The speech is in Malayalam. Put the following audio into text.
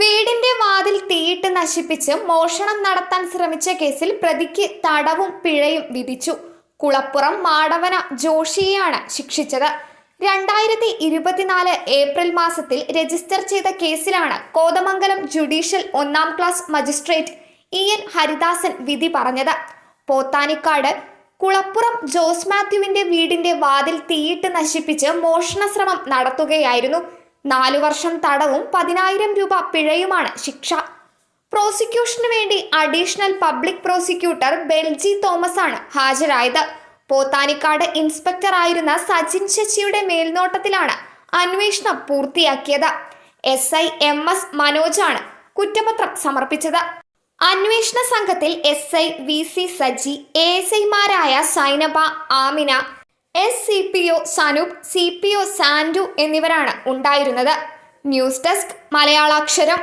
വീടിന്റെ വാതിൽ തീയിട്ട് നശിപ്പിച്ച് മോഷണം നടത്താൻ ശ്രമിച്ച കേസിൽ പ്രതിക്ക് തടവും പിഴയും വിധിച്ചു. കുളപ്പുറം മാടവന ജോഷിയെയാണ് ശിക്ഷിച്ചത്. രണ്ടായിരത്തി ഇരുപത്തിനാല് ഏപ്രിൽ മാസത്തിൽ രജിസ്റ്റർ ചെയ്ത കേസിലാണ് കോതമംഗലം ജുഡീഷ്യൽ ഒന്നാം class magistrate E N Haridasan വിധി പറഞ്ഞത്. പോത്താനിക്കാട് കുളപ്പുറം ജോസ് മാത്യുവിന്റെ വീടിന്റെ വാതിൽ തീയിട്ട് നശിപ്പിച്ച് മോഷണശ്രമം നടത്തുകയായിരുന്നു. നാലു വർഷം തടവും പതിനായിരം രൂപ പിഴയുമാണ് ശിക്ഷ. പ്രോസിക്യൂഷന് വേണ്ടി additional public prosecutor Belji Thomas ആണ് ഹാജരായത്. പോത്താനിക്കാട് ഇൻസ്പെക്ടർ ആയിരുന്ന സജിൻ ശശിയുടെ മേൽനോട്ടത്തിലാണ് അന്വേഷണം പൂർത്തിയാക്കിയത്. എസ് ഐ എം എസ് മനോജാണ് കുറ്റപത്രം സമർപ്പിച്ചത്. അന്വേഷണ സംഘത്തിൽ S I V C Saji A S ഐമാരായ Zainaba Amina S C P O Sanoop C P O Sandu എന്നിവരാണ് ഉണ്ടായിരുന്നത്. News desk Malayalaksharam.